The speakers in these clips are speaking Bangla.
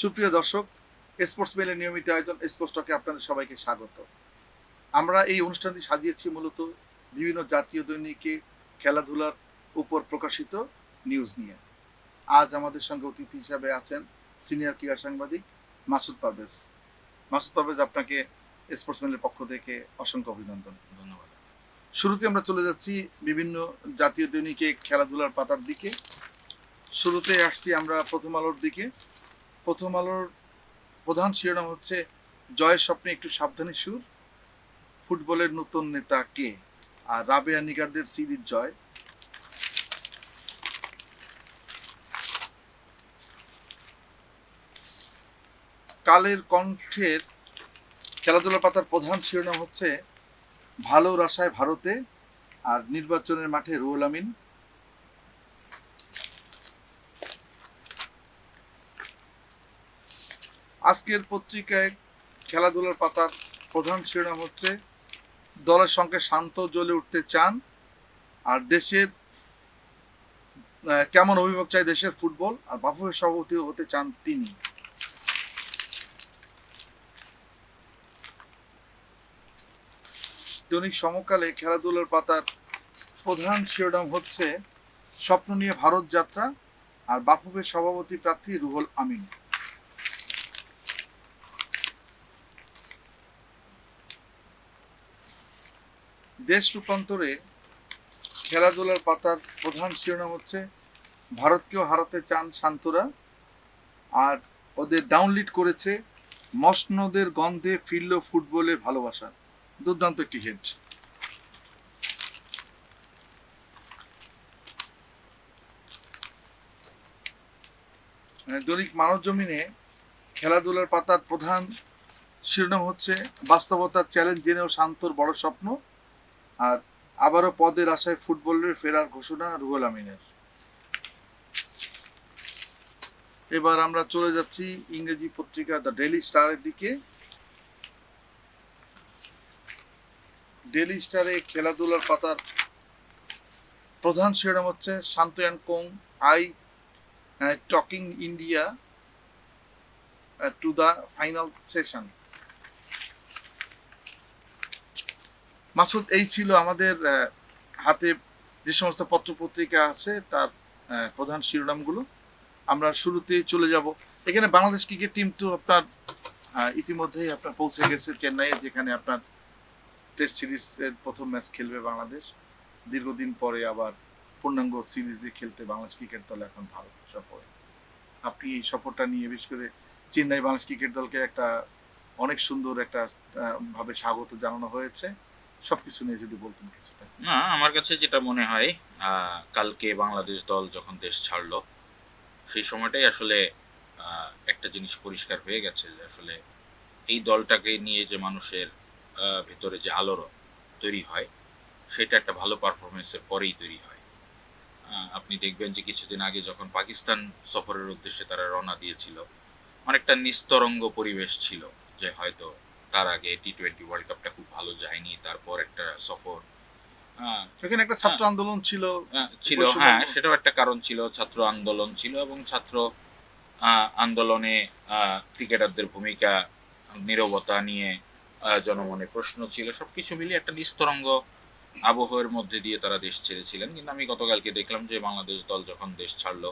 সুপ্রিয় দর্শক স্পোর্টস মেলের নিয়মিত আয়োজন স্পোর্টস টকে আপনাদের সবাইকে স্বাগত। আমরা এই অনুষ্ঠানটি সাজিয়েছি মূলত বিভিন্ন জাতীয় দৈনিকে খেলাধুলার উপর প্রকাশিত নিউজ নিয়ে। আজ আমাদের সঙ্গে অতিথি হিসাবে আছেন সিনিয়র ক্রীড়া সাংবাদিক মাসুদ পারভেজ। মাসুদ পারভেজ আপনাকে স্পোর্টস মেলের পক্ষ থেকে অসংখ্য অভিনন্দন। ধন্যবাদ শুরুতে আমরা চলে যাচ্ছি বিভিন্ন জাতীয় দৈনিকে খেলাধুলার পাতার দিকে। শুরুতে আসছি আমরা প্রথম আলোর দিকে। প্রথম আলোর প্রধান শিরোনাম হচ্ছে, জয়ের স্বপ্নে একটু সাবধানী সুর, ফুটবলের নতুন নেতা কে? আর রাবেয়া নিগারদের সিরিজ জয়। কালের কণ্ঠের খেলাধুলা পাতার প্রধান শিরোনাম হচ্ছে, ভালো আশায় ভারতে, আর নির্বাচনের মাঠে রুহুল আমিন। আজকের পত্রিকায় খেলাধুলার পাতার প্রধান শিরোনাম হচ্ছে, দলের সঙ্গে শান্ত জ্বলে উঠতে চান আর দেশের কেমন অভিভাবক চাই দেশের ফুটবল আর বাফুফের সভাপতি হতে চান তিনি। দৈনিক সমকালে খেলাধুলার পাতার প্রধান শিরোনাম হচ্ছে, স্বপ্ন নিয়ে ভারত যাত্রা আর বাফুফের সভাপতি প্রার্থী রুহুল আমিন। দেশ রূপান্তরে খেলাধুলার পাতার প্রধান শিরোনাম হচ্ছে, ভারতকেও হারাতে চান শান্তরা আর ওদের ডাউনলিড করেছে মসনদের গন্ধে ফিরল ফুটবলে ভালোবাসা। দুর্দান্ত একটি হেড দৈনিক মানব জমিনে খেলাধুলার পাতার প্রধান শিরোনাম হচ্ছে, বাস্তবতার চ্যালেঞ্জ জেনেও শান্তর বড় স্বপ্ন। আর আবারও পদের আশায় ফুটবলের ফেরার ঘোষণা রুহুল আমিনের। এবার আমরা চলে যাচ্ছি ইংরেজি পত্রিকা দ্য ডেলি স্টারের দিকে। ডেলি স্টারে খেলাধুলার পাতার প্রধান শিরোনাম হচ্ছে শান্তয়ান co, I talking India to the final session. Masud, এই ছিল আমাদের হাতে যে সমস্ত পত্র পত্রিকা আছে, তার প্রধান শিরোনামগুলো। আমরা শুরুতেই চলে যাব। এখানে বাংলাদেশ ক্রিকেট টিম তো আপনার ইতিমধ্যেই আপনার পৌঁছে গেছে চেন্নাইয়ে, যেখানে আপনার টেস্ট সিরিজের প্রথম ম্যাচ খেলবে বাংলাদেশ। দীর্ঘদিন পরে আবার পূর্ণাঙ্গ সিরিজ দিয়ে খেলতে বাংলাদেশ ক্রিকেট দল এখন ভারত সফরে। আপনি এই সফরটা নিয়ে বিশেষ করে চেন্নাই বাংলাদেশ ক্রিকেট দলকে একটা অনেক সুন্দর একটা ভাবে স্বাগত জানানো হয়েছে। সবকিছু নিয়ে যদি বলতেন কিছুটা। না, আমার কাছে যেটা মনে হয় কালকে বাংলাদেশ দল যখন দেশ ছাড়লো, সেই সময়টাই আসলে একটা জিনিস পরিষ্কার হয়ে গেছে যে আসলে এই দলটাকে নিয়ে যে মানুষের ভেতরে যে আলোড়ন তৈরি হয়, সেটা একটা ভালো পারফরমেন্সের পরেই তৈরি হয়। আপনি দেখবেন যে কিছুদিন আগে যখন পাকিস্তান সফরের উদ্দেশ্যে তারা রওনা দিয়েছিল, অনেকটা নিস্তরঙ্গ পরিবেশ ছিল যে হয়তো তার আগে টি টোয়েন্টি ওয়ার্ল্ড কাপটা খুব ভালো যায়নি তারপর একটা সফর। এখানে একটা ছাত্র আন্দোলন ছিল। ছিল হ্যাঁ সেটাও একটা কারণ ছিল ছাত্র আন্দোলন ছিল এবং ছাত্র আন্দোলনে ক্রিকেটারদের ভূমিকা নীরবতা নিয়ে জনমনে প্রশ্ন ছিল। সবকিছু মিলিয়ে একটা নিস্তরঙ্গ আবহাওয়ার মধ্যে দিয়ে তারা দেশ ছেড়েছিলেন। কিন্তু আমি গতকালকে দেখলাম যে বাংলাদেশ দল যখন দেশ ছাড়লো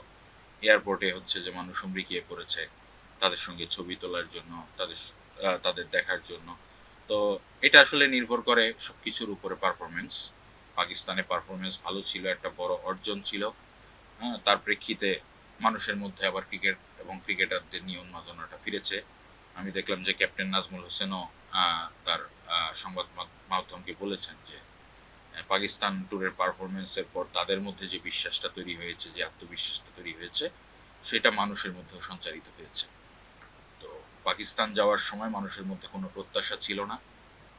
এয়ারপোর্টে হচ্ছে যে মানুষ হুমড়িকিয়ে পড়েছে তাদের সঙ্গে ছবি তোলার জন্য তাদের তাদের দেখার জন্য। তো এটা আসলে নির্ভর করে সবকিছুর উপরে পারফরমেন্স পাকিস্তানে পারফরমেন্স ভালো ছিল, একটা বড় অর্জন ছিল। হ্যাঁ তার প্রেক্ষিতে মানুষের মধ্যে আবার ক্রিকেট এবং ক্রিকেটারদের নিয়ে উন্মাদনাটা ফিরেছে। আমি দেখলাম যে ক্যাপ্টেন নাজমুল হোসেনও তার সংবাদ মাধ- মাধ্যমকে বলেছেন যে পাকিস্তান ট্যুরের পারফরমেন্সের পর তাদের মধ্যে যে বিশ্বাসটা তৈরি হয়েছে, যে আত্মবিশ্বাসটা তৈরি হয়েছে, সেটা মানুষের মধ্যেও সঞ্চারিত হয়েছে। পাকিস্তান যাওয়ার সময় মানুষের মধ্যে কোনো প্রত্যাশা ছিল না।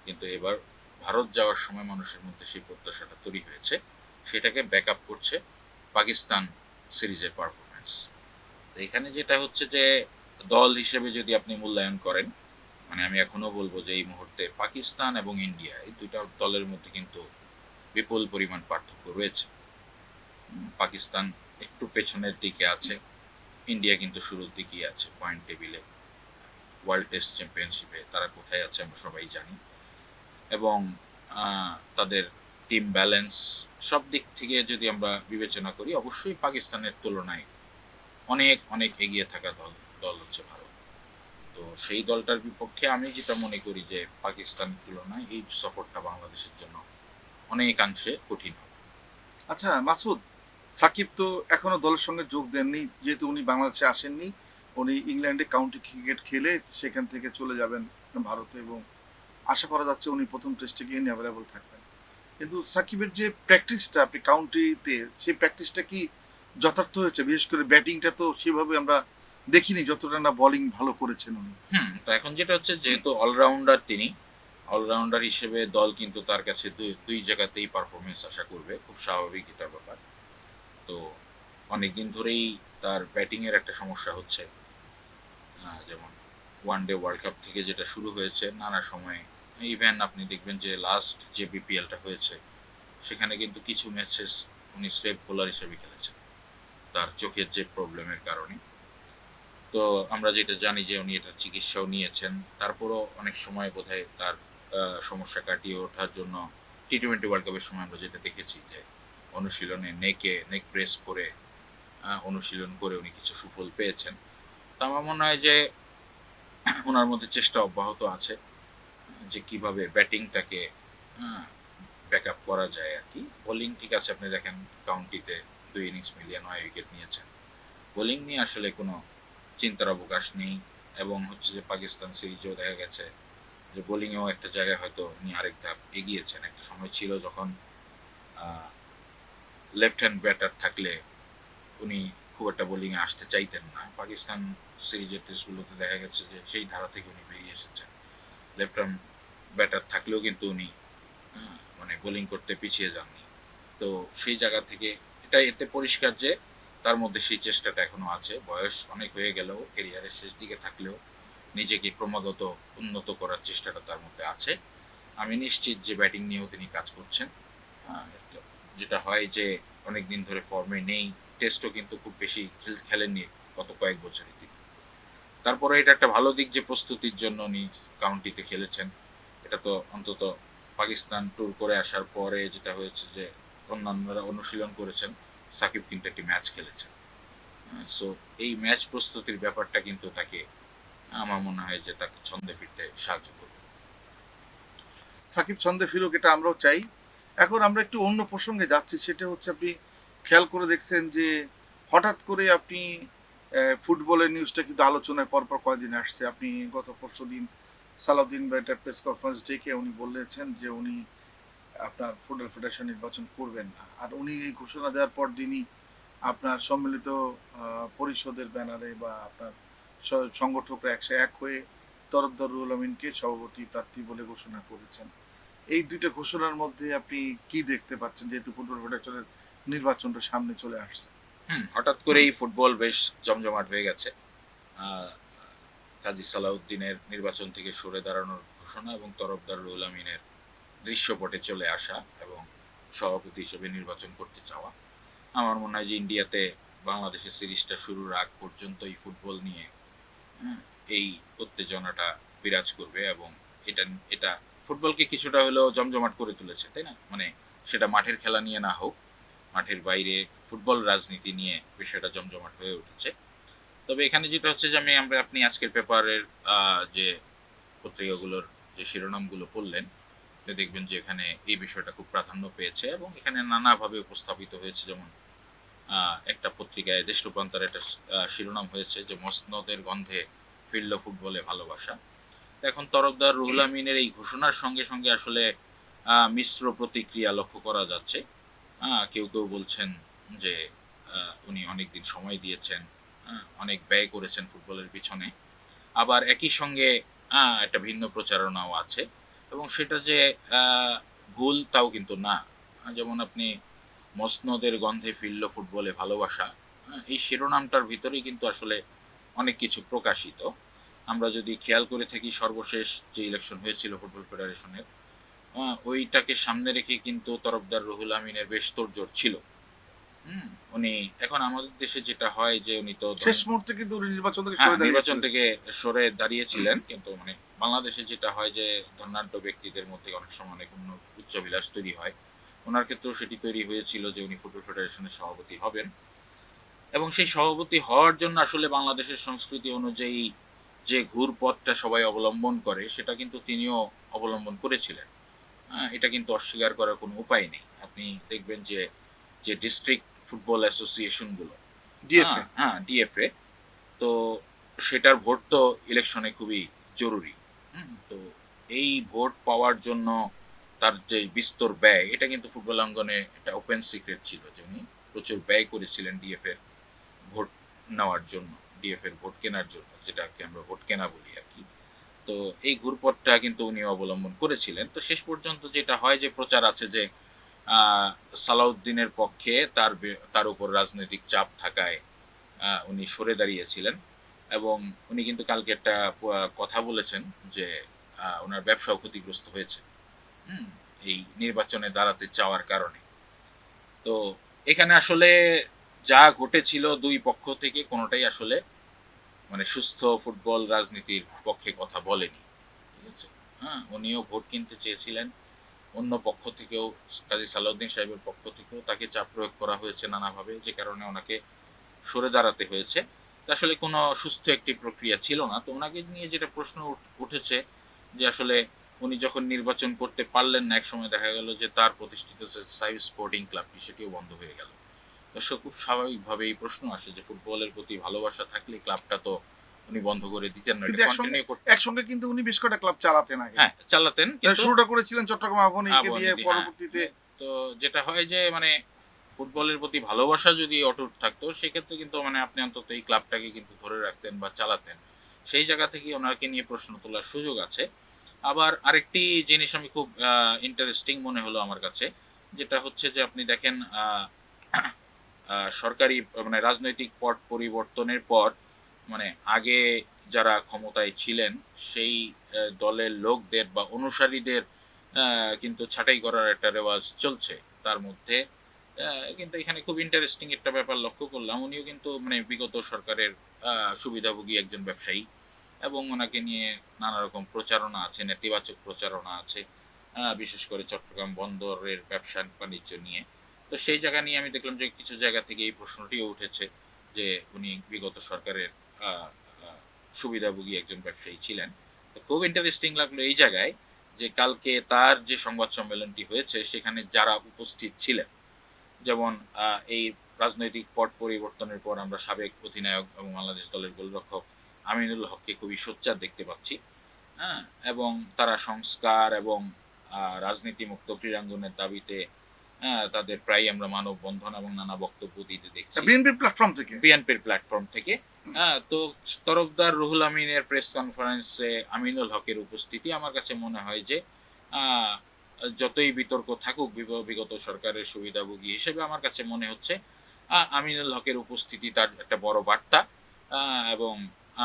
কিন্তু এবার ভারত যাওয়ার সময় মানুষের মধ্যে সেই প্রত্যাশাটা তৈরি হয়েছে। সেটাকে ব্যাক আপ করছে পাকিস্তান সিরিজের পারফরমেন্স তো এখানে যেটা হচ্ছে যে, দল হিসেবে যদি আপনি মূল্যায়ন করেন মানে আমি এখনও বলব যে এই মুহূর্তে পাকিস্তান এবং ইন্ডিয়া এই দুইটা দলের মধ্যে কিন্তু বিপুল পরিমাণ পার্থক্য রয়েছে। পাকিস্তান একটু পেছনের দিকে আছে, ইন্ডিয়া কিন্তু শুরুর দিকেই আছে পয়েন্ট টেবিলে ওয়ার্ল্ড টেস্ট চ্যাম্পিয়নশিপে তারা কোথায় আছে আমরা সবাই জানি। এবং তাদের টিম ব্যালেন্স সব দিক থেকে যদি আমরা বিবেচনা করি, অবশ্যই পাকিস্তানের তুলনায় অনেক অনেক এগিয়ে থাকা দল দল হচ্ছে ভারত। তো সেই দলটার বিপক্ষে আমি যেটা মনে করি যে পাকিস্তানের তুলনায় এই সফরটা বাংলাদেশের জন্য অনেকাংশে কঠিন হবে। আচ্ছা মাসুদ, সাকিব তো এখনও দলের সঙ্গে যোগ দেননি, যেহেতু উনি বাংলাদেশে আসেননি। উনি ইংল্যান্ডে কাউন্টি ক্রিকেট খেলে সেখান থেকে চলে যাবেন ভারতে এবং আশা করা যাচ্ছে উনি প্রথম টেস্টে গিয়ে অ্যাভেলেবল থাকবেন। কিন্তু সাকিবের যে প্র্যাকটিসটা আপনি কাউন্টিতে সেই প্র্যাকটিসটা কি যথার্থ হয়েছে? বিশেষ করে ব্যাটিংটা তো সেভাবে আমরা দেখিনি যতটা না বোলিং ভালো করেছেন উনি। তো এখন যেটা হচ্ছে যেহেতু অলরাউন্ডার তিনি অলরাউন্ডার হিসেবে দল কিন্তু তার কাছে দুই দুই জায়গাতেই পারফরমেন্স আশা করবে, খুব স্বাভাবিক এটা ব্যাপার। তো অনেকদিন ধরেই তার ব্যাটিংয়ের একটা সমস্যা হচ্ছে। যেমন ওয়ান ডে ওয়ার্ল্ড কাপ থেকে যেটা শুরু হয়েছে, নানা সময়ে। ইভেন আপনি দেখবেন যে লাস্ট যে বিপিএলটা হয়েছে, সেখানে কিন্তু কিছু ম্যাচেস উনি স্টেপ বোলার হিসেবে খেলেছেন। তার চোখের যে প্রবলেমের কারণে। তো আমরা যেটা জানি যে উনি এটা চিকিৎসাও নিয়েছেন। তারপরও অনেক সময় বোধহয় তার সমস্যা কাটিয়ে ওঠার জন্য টি টোয়েন্টি ওয়ার্ল্ড কাপের সময় আমরা যেটা দেখেছি যে অনুশীলনে নেকে নেক প্রেস করে অনুশীলন করে উনি কিছু সুফল পেয়েছেন। তো আমার মনে হয় যে ওনার মধ্যে চেষ্টা অব্যাহত আছে, যে কীভাবে ব্যাটিংটাকে ব্যাক আপ করা যায় আর কি। বোলিং ঠিক আছে, আপনি দেখেন কাউন্টিতে দুই ইনিংস মিলিয়ে নয় উইকেট নিয়েছেন। বোলিং নিয়ে আসলে কোনো চিন্তার অবকাশ নেই এবং হচ্ছে যে পাকিস্তান সিরিজেও দেখা গেছে যে বোলিংয়েও একটা জায়গায় হয়তো উনি আরেক ধাপ এগিয়েছেন। একটা সময় ছিল যখন লেফট হ্যান্ড ব্যাটার থাকলে উনি খুব একটা বোলিংয়ে আসতে চাইতেন না। পাকিস্তান সিরিজের টেস্টগুলোতে দেখা গেছে যে সেই ধারা থেকে উনি বেরিয়ে এসেছেন। লেফট হ্যান্ড ব্যাটার থাকলেও কিন্তু উনি মানে বোলিং করতে পিছিয়ে যাননি। তো সেই জায়গা থেকে এটা এতে পরিষ্কার যে তার মধ্যে সেই চেষ্টাটা এখনও আছে। বয়স অনেক হয়ে গেলেও কেরিয়ারের শেষ দিকে থাকলেও নিজেকে ক্রমাগত উন্নত করার চেষ্টাটা তার মধ্যে আছে। আমি নিশ্চিত যে ব্যাটিং নিয়েও তিনি কাজ করছেন। যেটা হয় যে অনেক দিন ধরে ফর্মে নেই, টেস্টও কিন্তু খুব বেশি খেল খেলেননি গত কয়েক বছরই তিনি। তারপরে এটা একটা ভালো দিক যে প্রস্তুতির জন্য উনি কাউন্টিতে খেলেছেন। এটা তো অন্তত পাকিস্তান ট্যুর করে আসার পরে যেটা হয়েছে যে অন্যান্যরা অনুশীলন করেছেন, সাকিব কিন্তু একটি ম্যাচ খেলেছেন। সো এই ম্যাচ প্রস্তুতির ব্যাপারটা কিন্তু তাকে, আমার মনে হয় যে তাকে ছন্দে ফিরতে সাহায্য করবে। সাকিব ছন্দে ফিরুক এটা আমরাও চাই। এখন আমরা একটু অন্য প্রসঙ্গে যাচ্ছি, সেটা হচ্ছে আপনি খেয়াল করে দেখছেন যে হঠাৎ করে আপনি ফুটবলের নিউজটা কিন্তু আলোচনায় পরপর কয়েকদিন আসছে। আপনি গত পরশু দিন সালাউদ্দিন ব্যাটার প্রেস কনফারেন্স ডেকে উনি বলেছেন যে উনি আপনার ফুটবল ফেডারেশন নির্বাচন করবেন না। আর উনি এই ঘোষণা দেওয়ার পর দিনই আপনার সম্মিলিত পরিষদের ব্যানারে বা আপনার সংগঠকরা একশো এক হয়ে তরফদার রুহুল আমিনকে সভাপতি প্রার্থী বলে ঘোষণা করেছেন। এই দুইটা ঘোষণার মধ্যে আপনি কি দেখতে পাচ্ছেন? যেহেতু ফুটবল ফেডারেশনের নির্বাচনটা সামনে চলে আসছে। হঠাৎ করেই ফুটবল বেশ জমজমাট হয়ে গেছে। কাজী সালাউদ্দিনের নির্বাচন থেকে সরে দাঁড়ানোর ঘোষণা এবং তরফদার রুল আমিনের দৃশ্যপটে চলে আসা এবং সভাপতি হিসেবে নির্বাচন করতে চাওয়া। আমার মনে হয় যে ইন্ডিয়াতে বাংলাদেশের সিরিজটা শুরুর আগ পর্যন্ত এই ফুটবল নিয়ে এই উত্তেজনাটা বিরাজ করবে এবং এটা এটা ফুটবলকে কিছুটা হলেও জমজমাট করে তুলেছে, তাই না? মানে সেটা মাঠের খেলা নিয়ে না হোক মাঠের বাইরে ফুটবল রাজনীতি নিয়ে বিষয়টা জমজমাট হয়ে উঠেছে। তবে এখানে যেটা হচ্ছে যে আমি, আমরা, আপনি আজকের পেপারের যে পত্রিকাগুলোর যে শিরোনামগুলো পড়লেন দেখবেন যে এখানে এই বিষয়টা খুব প্রাধান্য পেয়েছে এবং এখানে নানাভাবে উপস্থাপিত হয়েছে। যেমন একটা পত্রিকায় দেশ রূপান্তর একটা শিরোনাম হয়েছে যে মসনদের গন্ধে ফিরল ফুটবলে ভালোবাসা। এখন তরফদার রুহুল আমিনের এই ঘোষণার সঙ্গে সঙ্গে আসলে মিশ্র প্রতিক্রিয়া লক্ষ্য করা যাচ্ছে। কেউ কেউ বলছেন যে উনি অনেক দিন সময় দিয়েছেন অনেক ব্যয় করেছেন ফুটবলের পিছনে। আবার একই সঙ্গে একটা ভিন্ন প্রচারণাও আছে। এবং সেটা যে ভুল তাও কিন্তু না। যেমন আপনি মসনদের গন্ধে ফিরল ফুটবলে ভালোবাসা এই শিরোনামটার ভিতরেই কিন্তু আসলে অনেক কিছু প্রকাশিত। আমরা যদি খেয়াল করে থাকি, সর্বশেষ যে ইলেকশন হয়েছিল ফুটবল ফেডারেশনের ওইটাকে সামনে রেখে কিন্তু তরফদার রুহুল আমিনের বেশ তোড়জোড় ছিল। হুম, উনি এখন আমাদের দেশে যেটা হয় যে উনি তো শেষ মুহূর্তে কিন্তু নির্বাচন থেকে হ্যাঁ, সরে নির্বাচন থেকে সরে দাঁড়িয়েছিলেন কিন্তু মানে বাংলাদেশে যেটা হয় যে ধনাঢ্য ব্যক্তিদের মধ্যে অনেক সময় অনেক উন্ন উচ্চবিলাস তৈরি হয়। ওনার ক্ষেত্রেও সেটি তৈরি হয়েছিল যে উনি ফুটবল ফেডারেশনের সভাপতি হবেন। এবং সেই সভাপতি হওয়ার জন্য আসলে বাংলাদেশের সংস্কৃতি অনুযায়ী যে ঘুরপথটা সবাই অবলম্বন করে সেটা কিন্তু তিনিও অবলম্বন করেছিলেন। এটা কিন্তু অস্বীকার করার কোনো উপায় নেই। আপনি দেখবেন যে যে ডিস্ট্রিক্ট ফুটবল অ্যাসোসিয়েশনগুলো ডিএফএ হ্যাঁ, হ্যাঁ ডিএফএ তো সেটার ভোট তো ইলেকশনে খুবই জরুরি। তো এই ভোট পাওয়ার জন্য তার যে বিস্তর ব্যয় এটা কিন্তু ফুটবল অঙ্গনে একটা ওপেন সিক্রেট ছিল যে উনি প্রচুর ব্যয় করেছিলেন ডিএফ এর ভোট নেওয়ার জন্য ডিএফ এর ভোট কেনার জন্য যেটাকে আমরা ভোট কেনা বলি আর কি। তো এই ঘুরপথটা কিন্তু উনি অবলম্বন করেছিলেন। তো শেষ পর্যন্ত যেটা হয় যে প্রচার আছে যে সালাউদ্দিনের পক্ষে তার তার উপর রাজনৈতিক চাপ থাকায় উনি সরে দাঁড়িয়েছিলেন এবং উনি কিন্তু কালকে একটা কথা বলেছেন যে ওনার ব্যবসাও ক্ষতিগ্রস্ত হয়েছে। এই নির্বাচনে দাঁড়াতে চাওয়ার কারণে। তো এখানে আসলে যা ঘটেছিল দুই পক্ষ থেকে কোনোটাই আসলে মানে সুস্থ ফুটবল রাজনীতির পক্ষে কথা বলেনি, ঠিক আছে? হ্যাঁ উনিও ভোট কিনতে চেয়েছিলেন। অন্য পক্ষ থেকেও, কাজী সালাউদ্দিন সাহেবের পক্ষ থেকেও তাকে চাপ প্রয়োগ করা হয়েছে নানাভাবে, যে কারণে ওনাকে সরে দাঁড়াতে হয়েছে। আসলে কোনো সুস্থ একটি প্রক্রিয়া ছিল না। তো ওনাকে নিয়ে যেটা প্রশ্ন উঠেছে যে আসলে উনি যখন নির্বাচন করতে পারলেন না এক সময় দেখা গেল যে তার প্রতিষ্ঠিত যে সাইভ স্পোর্টিং ক্লাবটি, সেটিও বন্ধ হয়ে গেল। সে খুব স্বাভাবিকভাবে এই প্রশ্ন আসে যে ফুটবলের প্রতি ভালোবাসা থাকলে ক্লাবটা তো উনি বন্ধ করে দিতেন না এটা একসঙ্গে- কন্টিনিউ করতে একসঙ্গে কিন্তু উনি বেশ কটা ক্লাব চালাতেন আগে। হ্যাঁ চালাতেন কিন্তু শুরুটা করেছিলেন চট্টগ্রাম আবাহনী দিয়ে দিয়ে, পরবর্তীতে। তো যেটা হয় যে মানে ফুটবলের প্রতি ভালোবাসা যদি অটুট থাকতো সেক্ষেত্রে কিন্তু মানে আপনি অন্তত এই ক্লাবটাকে কিন্তু ধরে রাখতেন বা চালাতেন। সেই জায়গা থেকে ওনাকে নিয়ে প্রশ্ন তোলার সুযোগ আছে। আবার আরেকটি জিনিস আমি খুব ইন্টারেস্টিং মনে হলো আমার কাছে যেটা হচ্ছে যে আপনি দেখেন আহ, সরকারি মানে রাজনৈতিক পট পরিবর্তনের পর মানে আগে যারা ক্ষমতায় ছিলেন, সেই দলের লোকদের বা অনুসারীদের কিন্তু ছাঁটাই করার একটা রেওয়াজ চলছে। তার মধ্যে কিন্তু এখানে খুব ইন্টারেস্টিং একটা ব্যাপার লক্ষ্য করলাম। উনিও কিন্তু মানে বিগত সরকারের সুবিধাভোগী একজন ব্যবসায়ী এবং ওনাকে নিয়ে নানা রকম প্রচারণা আছে, নেতিবাচক প্রচারণা আছে বিশেষ করে চট্টগ্রাম বন্দরের ব্যবসা বাণিজ্য নিয়ে। তো সেই জায়গা নিয়ে আমি দেখলাম যে কিছু জায়গা থেকে এই প্রশ্নটিও উঠেছে যে উনি বিগত সরকারের সুবিধাভোগী একজন ব্যবসায়ী ছিলেন। তো খুব ইন্টারেস্টিং লাগল এই জায়গায় যে কালকে তার যে সংবাদ সম্মেলনটি হয়েছে সেখানে যারা উপস্থিত ছিলেন যেমন এই রাজনৈতিক পট পরিবর্তনের পর আমরা সাবেক অধিনায়ক এবং বাংলাদেশ দলের গোলরক্ষক আমিনুল হককে খুবই সোচ্চার দেখতে পাচ্ছি হ্যাঁ এবং তারা সংস্কার এবং আহ, রাজনীতিমুক্ত ক্রীড়াঙ্গনের দাবিতে তাদের প্রায় আমরা মানববন্ধন এবং নানা বক্তব্য দিতে দেখছি। বিএনপির প্ল্যাটফর্ম থেকে? বিএনপির প্ল্যাটফর্ম থেকে। হ্যাঁ, তো তরফদার রুহুল আমিনের প্রেস কনফারেন্সে আমিনুল হকের উপস্থিতি আমার কাছে মনে হয় যে যতই বিতর্ক থাকুক বিগ- বিগত সরকারের সুবিধাভোগী হিসেবে আমার কাছে মনে হচ্ছে আমিনুল হকের উপস্থিতি তার একটা বড় বার্তা এবং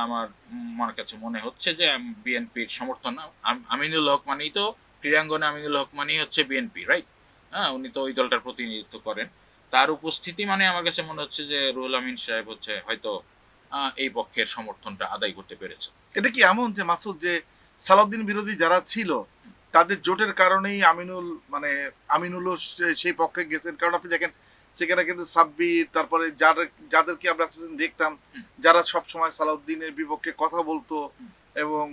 আমার আমার কাছে মনে হচ্ছে যে বিএনপির সমর্থন আম- আমিনুল হক মানেই তো ক্রীড়াঙ্গনে আমিনুল হক মানেই হচ্ছে বিএনপি রাইট হ্যাঁ উনি তো ওই দলটার প্রতিনিধিত্ব করেন। তার উপস্থিতি মানে আমার কাছে মনে হচ্ছে যে রুহুল আমিন সাহেব হচ্ছে হয়তো এই পক্ষের সমর্থনটা আদায় করতে পেরেছে। এটা কি এমন যে মাসুদ যে সালাউদ্দিন বিরোধী যারা ছিল তাদের জোটের কারণেই আমিনুল মানে আমিনুলও সেই পক্ষে গেছেন? কারণ আপনি দেখেন সেখানে কিন্তু সাব্বির তারপরে যাদের যাদেরকে আমরা দেখতাম যারা সব সময় সালাউদ্দিনের বিপক্ষে কথা বলতো। এবং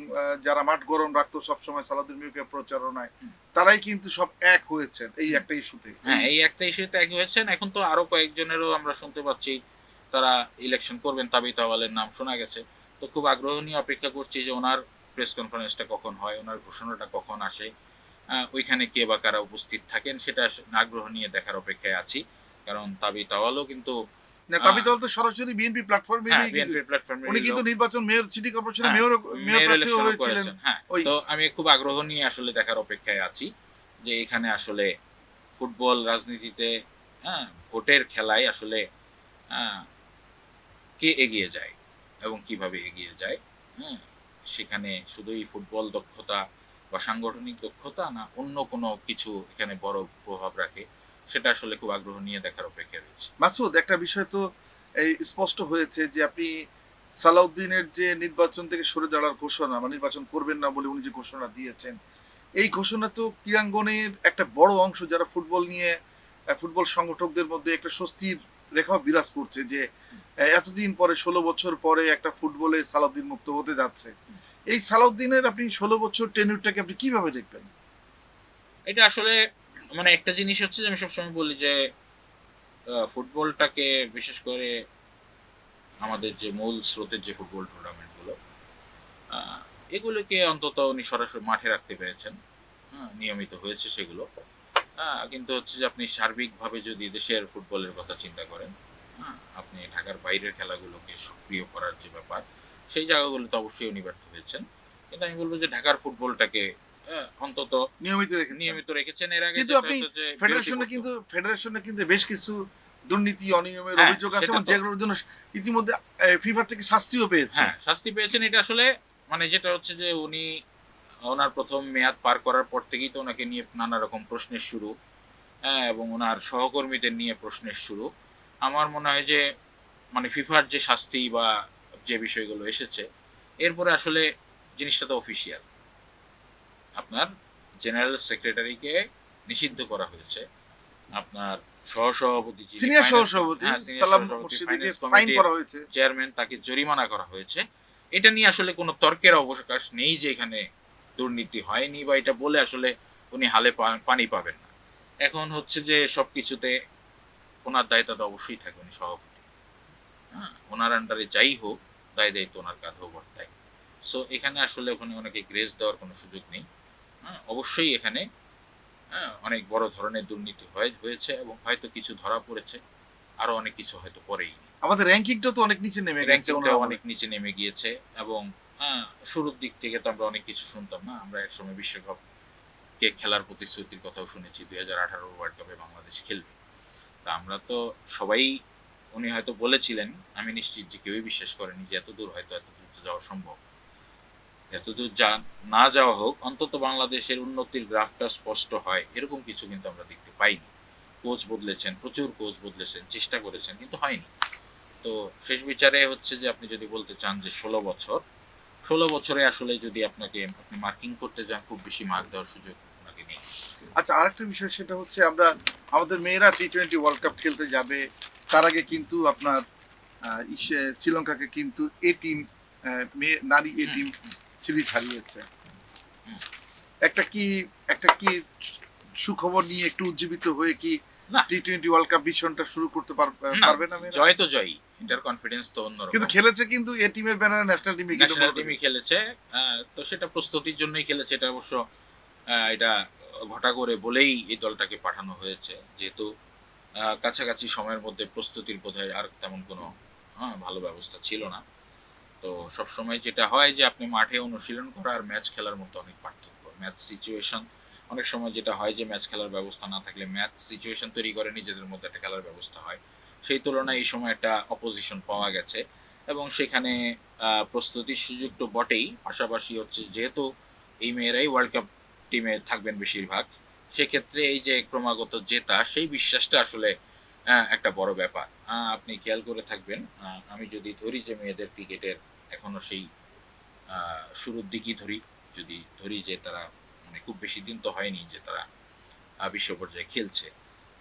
যারা মাঠ গরম রাখতো সব সময় সালাউদ্দিন বিপক্ষে প্রচারণায়, তারাই কিন্তু সব এক হয়েছেন এই একটা ইস্যুতে। হ্যাঁ এই একটা ইস্যুতে এক হয়েছেন। এখন তো আরও কয়েকজনেরও আমরা শুনতে পাচ্ছি, তারা ইলেকশন করবেন তাবি তাওয়ালের নাম শোনা গেছে। তো খুব আগ্রহ নিয়ে অপেক্ষা করছি যে ওনার প্রেস কনফারেন্সটা কখন হয়, ওনার ঘোষণাটা কখন আসে ওইখানে কে বা কারা উপস্থিত থাকেন, সেটা আগ্রহ নিয়ে দেখার অপেক্ষায় আছি। কারণ তাবি তাওয়ালও কিন্তু না তাবি তাহলে তো সরাসরি বিএনপি প্ল্যাটফর্মে প্ল্যাটফর্মে উনি কিন্তু নির্বাচন মেয়র সিটি কর্পোরেশনে হ্যাঁ, মেয়র মেয়র হয়েছিলেন হ্যাঁ। তো আমি খুব আগ্রহ নিয়ে আসলে দেখার অপেক্ষায় আছি যে এখানে আসলে ফুটবল রাজনীতিতে হ্যাঁ ভোটের খেলায় আসলে হ্যাঁ, কে এগিয়ে যায় এবং কীভাবে এগিয়ে যায় হ্যাঁ সেখানে শুধুই ফুটবল দক্ষতা বা সাংগঠনিক দক্ষতা না অন্য কোনো কিছু এখানে বড় প্রভাব রাখে। সেটা আসলে খুব আগ্রহ নিয়ে দেখার অপেক্ষা রয়েছে। মাসুদ একটা বিষয় তো এই স্পষ্ট হয়েছে যে আপনি সালাউদ্দিনের যে নির্বাচন থেকে সরে যাওয়ার ঘোষণা বা নির্বাচন করবেন না বলে উনি যে ঘোষণা দিয়েছেন এই ঘোষণা তো ক্রীড়াঙ্গনের একটা বড় অংশ যারা ফুটবল নিয়ে ফুটবল সংগঠকদের মধ্যে একটা স্বস্তির রেখাও বিরাজ করছে যে এতদিন পরে ষোলো বছর পরে একটা ফুটবলে সালাউদ্দিন মুক্ত হতে যাচ্ছে। এই সালাউদ্দিনের আপনি ষোলো বছর টেনিউরটাকে আপনি কীভাবে দেখবেন? এটা আসলে মানে একটা জিনিস হচ্ছে যে আমি সবসময় বলি যে ফুটবলটাকে বিশেষ করে আমাদের যে মূল স্রোতের যে ফুটবল টুর্নামেন্টগুলো এগুলোকে অন্তত উনি সরাসরি মাঠে রাখতে পেরেছেন। হ্যাঁ, নিয়মিত হয়েছে সেগুলো। কিন্তু হচ্ছে যে আপনি সার্বিকভাবে যদি দেশের ফুটবলের কথা চিন্তা করেন হ্যাঁ, আপনি ঢাকার বাইরের খেলাগুলোকে সক্রিয় করার যে ব্যাপার সেই জায়গাগুলোতে অবশ্যই উনি ব্যর্থ হয়েছেন। কিন্তু আমি বলব যে ঢাকার ফুটবলটাকে অন্তত নিয়মিত নিয়মিত রেখেছেন। এর আগে কিন্তু আপনি ফেডারেশনে কিন্তু ফেডারেশনে কিন্তু বেশ কিছু দুর্নীতি অনিয়মের হ্যাঁ, অভিযোগ আছে এবং যেগুলোর জন্য ইতিমধ্যে ফিফা থেকে শাস্তিও পেয়েছে। হ্যাঁ শাস্তি পেয়েছেন। এটা আসলে মানে যেটা হচ্ছে যে উনি ওনার প্রথম মেয়াদ পার করার পর থেকেই তো ওনাকে নিয়ে নানা রকম প্রশ্নের শুরু হ্যাঁ এবং ওনার সহকর্মীদের নিয়ে প্রশ্নের শুরু। আমার মনে হয় যে মানে ফিফার যে শাস্তি বা যে বিষয়গুলো এসেছে এরপরে আসলে জিনিসটা তো অফিসিয়াল আপনার জেনারেল সেক্রেটারিকে নিষিদ্ধ করা হয়েছে। আপনার সহসভাপতি সিনিয়র সহসভাপতি হ্যাঁ, সালাম মুর্শিদিকে ফাইন করা হয়েছে। চেয়ারম্যান তাকে জরিমানা করা হয়েছে। এটা নিয়ে আসলে কোনো তর্কের অবকাশ নেই যে এখানে দুর্নীতি হয়নি বা এটা বলে আসলে উনি হালে পানি পাবেন না। এখন হচ্ছে যে সব কিছুতে ওনার দায়িত্বটা অবশ্যই থাকে উনি সভাপতি। হ্যাঁ ওনার আন্ডারে যাই হোক দায় দায়িত্ব ওনার কাঁধেও বর্তায়। সো এখানে আসলে ওখানে ওনাকে গ্রেস দেওয়ার কোনো সুযোগ নেই। অবশ্যই এখানে হ্যাঁ অনেক বড় ধরনের দুর্নীতি হয় হয়েছে এবং হয়তো কিছু ধরা পড়েছে আরও অনেক কিছু হয়তো পরেই আমাদের র্যাঙ্কিংটা তো অনেক নিচে নেমে গেছে র্যাঙ্কিংটা অনেক নিচে নেমে গিয়েছে এবং হ্যাঁ, শুরুর দিক থেকে তো আমরা অনেক কিছু শুনতাম না আমরা একসময় বিশ্বকাপ কে খেলার প্রতিশ্রুতির কথাও শুনেছি দুই হাজার আঠারো ওয়ার্ল্ড কাপে বাংলাদেশ খেলবে। তা আমরা তো সবাই উনি হয়তো বলেছিলেন আমি নিশ্চিত যে কেউই বিশ্বাস করেনি যে এত দূর হয়তো এত দ্রুত যাওয়া সম্ভব। এত দূর যা না যাওয়া হোক অন্তত বাংলাদেশের উন্নতির গ্রাফটা স্পষ্ট হয়। এরকম কিছু কিন্তু আমরা দেখতে পাইনি। কোচ বদলেছেন প্রচুর কোচ বদলেছেন চেষ্টা করেছেন কিন্তু হয়নি। তো শেষ বিচারে হচ্ছে যে আপনি যদি বলতে চান যে ষোলো বছর ষোলো বছরে আসলে যদি আপনাকে আপনি মার্কিং করতে যান খুব বেশি মার্ক দেওয়ার সুযোগ আপনাকে নেই। আচ্ছা আরেকটা বিষয় সেটা হচ্ছে আমরা আমাদের মেয়েরা টি টোয়েন্টি ওয়ার্ল্ড কাপ খেলতে যাবে তার আগে কিন্তু আপনার শ্রীলঙ্কাকে কিন্তু এ টিম মেয়ে নারী এ টিম সিরিজ হারিয়েছে একটা কি একটা কি সুখবর নিয়ে একটু উজ্জীবিত হয়ে কি টি টোয়েন্টি ওয়ার্ল্ড কাপ মিশনটা শুরু করতে পারবে না জয় তো জয়ই। এটার কনফিডেন্স তো অন্যরকম। কিন্তু খেলেছে কিন্তু এ টিমের ব্যানারে ন্যাশনাল টিমে ন্যাশনাল টিমই খেলেছে। তো সেটা প্রস্তুতির জন্যই খেলেছে। এটা অবশ্য এটা ঘটা করে বলেই এই দলটাকে পাঠানো হয়েছে। যেহেতু কাছাকাছি সময়ের মধ্যে প্রস্তুতির বোধহয় আর তেমন কোনো হ্যাঁ, ভালো ব্যবস্থা ছিল না। তো সব সময় যেটা হয় যে আপনি মাঠে অনুশীলন করা আর ম্যাচ খেলার মধ্যে অনেক পার্থক্য। ম্যাচ সিচুয়েশন অনেক সময় যেটা হয় যে ম্যাচ খেলার ব্যবস্থা না থাকলে ম্যাচ সিচুয়েশন তৈরি করে নিজেদের মধ্যে একটা খেলার ব্যবস্থা হয়। সেই তুলনায় এই সময় একটা অপোজিশন পাওয়া গেছে এবং সেখানে প্রস্তুতির সুযোগ তো বটেই। পাশাপাশি হচ্ছে যেহেতু এই মেয়েরাই ওয়ার্ল্ড কাপ টিমে থাকবেন বেশিরভাগ, সেক্ষেত্রে এই যে ক্রমাগত জেতা, সেই বিশ্বাসটা আসলে একটা বড় ব্যাপার। আপনি খেয়াল করে থাকবেন আমি যদি ধরি যে মেয়েদের ক্রিকেটের এখনও সেই শুরুর দিকই ধরি, যদি ধরি যে তারা মানে খুব বেশি দিন তো হয়নি যে তারা বিশ্ব পর্যায়ে খেলছে।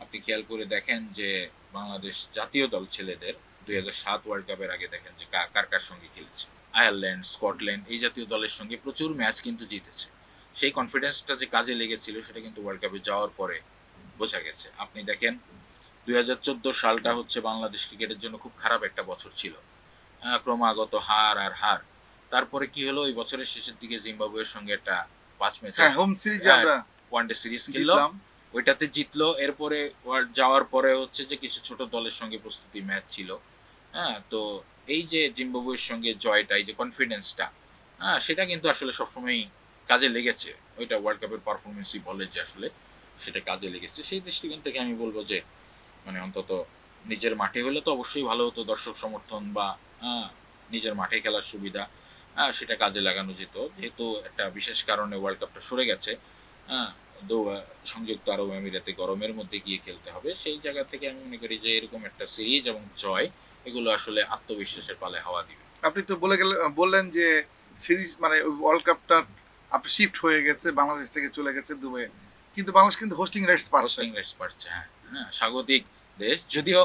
আপনি খেয়াল করে দেখেন যে বাংলাদেশ জাতীয় দল ছেলেদের দুই সাত ওয়ার্ল্ড কাপের আগে দেখেন যে কার কার সঙ্গে খেলেছে? আয়ারল্যান্ড স্কটল্যান্ড এই জাতীয় দলের সঙ্গে প্রচুর ম্যাচ কিন্তু জিতেছে। সেই কনফিডেন্সটা যে কাজে লেগেছিল সেটা কিন্তু ওয়ার্ল্ড কাপে যাওয়ার পরে বোঝা গেছে। আপনি দেখেন দুই হাজার চোদ্দ সালটা হচ্ছে বাংলাদেশ ক্রিকেটের জন্য খুব খারাপ একটা বছর ছিল। ক্রমাগত হার আর হার। তারপরে কি হলো? ওই বছরের শেষের দিকে জিম্বাবুয়ের সঙ্গে একটা পাঁচ ম্যাচ হ্যাঁ হোম সিরিজে হ্যাঁ, আমরা ওয়ানডে সিরিজ খেললো। ওইটাতে জিতলো। এরপরে যাওয়ার পরে হচ্ছে যে কিছু ছোট দলের সঙ্গে প্রস্তুতি ম্যাচ ছিল। হ্যাঁ তো এই যে জিম্বাবুয়ের সঙ্গে জয়টা এই যে কনফিডেন্সটা হ্যাঁ সেটা কিন্তু আসলে সবসময়ই কাজে লেগেছে। ওইটা ওয়ার্ল্ড কাপের পারফরমেন্সই বলে যে আসলে সেটা কাজে লেগেছে। সেই দৃষ্টিকোণ থেকে আমি বলব যে মানে অন্তত নিজের মাঠে হলে তো অবশ্যই ভালো হতো দর্শক সমর্থন বা হ্যাঁ, নিজের মাঠে খেলার সুবিধা হ্যাঁ সেটা কাজে লাগানো যেত। যেহেতু একটা বিশেষ কারণে ওয়ার্ল্ড কাপটা সরে গেছে হ্যাঁ সংযুক্ত আরব আমিরাতে গরমের মধ্যে গিয়ে খেলতে হবে সেই জায়গা থেকে আমি মনে করি যে এরকম একটা সিরিজ এবং জয় এগুলো আসলে আত্মবিশ্বাসের পালে হাওয়া দিবে। আপনি তো বলে গেলেন বললেন যে সিরিজ মানে ওয়ার্ল্ড কাপটা আপনি শিফট হয়ে গেছে বাংলাদেশ থেকে চলে গেছে দুবাই কিন্তু বাংলাদেশ কিন্তু হোস্টিং রাইটস পাচ্ছে। হোস্টিং রাইটস পাচ্ছে হ্যাঁ হ্যাঁ স্বাগতিক দেশ যদিও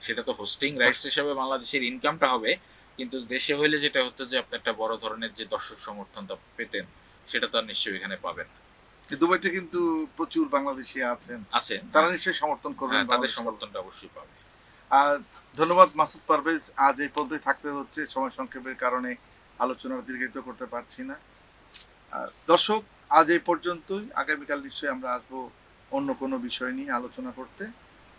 সেটা তো হোস্টিং রাইটস হিসেবে বাংলাদেশের ইনকামটা হবে কিন্তু দেশে হইলে যেটা হতো যে আপনি একটা বড় ধরনের যে দর্শক সমর্থনটা পেতেন সেটা তো আর নিশ্চয়ই এখানে পাবেন না। দুবাইতে কিন্তু প্রচুর বাংলাদেশি আছেন। আছেন। তারা নিশ্চয়ই সমর্থন করবেন হ্যাঁ, তাদের সমর্থনটা অবশ্যই পাবে। আর ধন্যবাদ মাসুদ পারভেজ আজ এই পর্যন্তই থাকতে হচ্ছে সময় সংক্ষেপের কারণে আলোচনা দীর্ঘায়িত করতে পারছি না। আর দর্শক আজ এই পর্যন্তই আগামীকাল নিশ্চয়ই আমরা আসব অন্য কোনো বিষয় নিয়ে আলোচনা করতে।